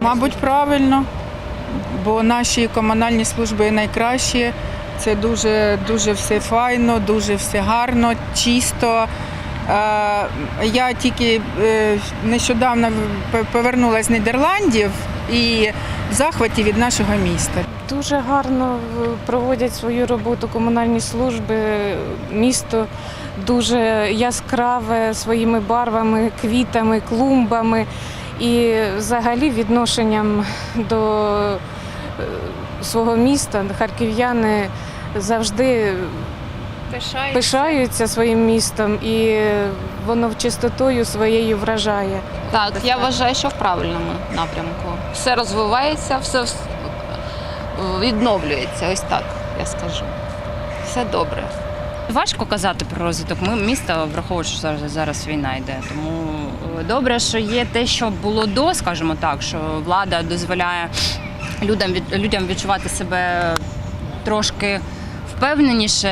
Мабуть, правильно, бо наші комунальні служби найкращі. Це дуже, дуже все файно, дуже все гарно, чисто. Я тільки е, нещодавно повернулася з Нідерландів і в захваті від нашого міста. Дуже гарно проводять свою роботу комунальні служби. Місто дуже яскраве своїми барвами, квітами, клумбами і взагалі відношенням до е, свого міста. Харків'яни завжди пишаються своїм містом і воно чистотою своєю вражає. Так, я вважаю, що в правильному напрямку. Все розвивається, все відновлюється. Ось так я скажу. Все добре. Важко казати про розвиток ми- міста, враховуючи, що зараз, зараз війна йде. Тому е, добре, що є те, що було до, скажімо так, що влада дозволяє людям, від- людям відчувати себе трошки впевненіше,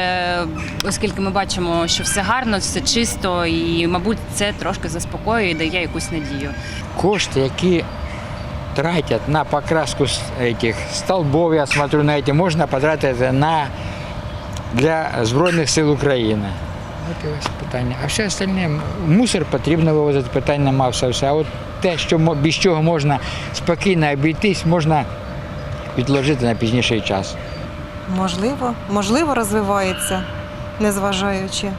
оскільки ми бачимо, що все гарно, все чисто, і, мабуть, це трошки заспокоює і дає якусь надію. кошты, які тратять на покраску с- этих столбов, я смотрю на эти, можна потратити на для Збройних сил України. От і ось питання. А все остальне, мусор потрібно вивозити, питань нема все, все. А от те, що без чого можна спокійно обійтись, можна відложити на пізніший час. Можливо, можливо, розвивається, незважаючи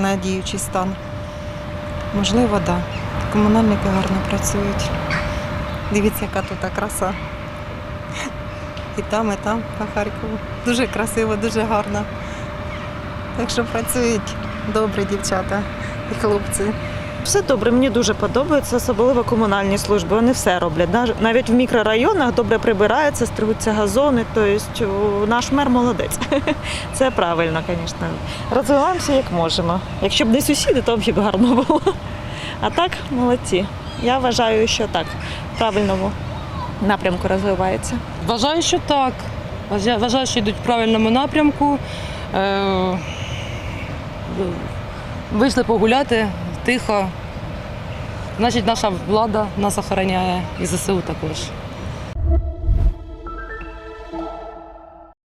на діючий стан. Можливо, так. Да. Комунальники гарно працюють. Дивіться, яка тут краса. І там, і там, по Харкову. Дуже красиво, дуже гарно. Так що працюють добрі дівчата і хлопці. Все добре, мені дуже подобається, особливо комунальні служби. Вони все роблять. Навіть в мікрорайонах добре прибираються, стригуться газони. Тобто наш мер молодець. Це правильно, звісно. Розвиваємося як можемо. Якщо б не сусіди, то б гарно було. А так, молодці. Я вважаю, що так, в правильному напрямку розвивається. Вважаю, що так. Вважаю- Вважаю, що йдуть в правильному напрямку. Вийшли погуляти тихо. Значить, наша влада нас охороняє і ЗСУ також.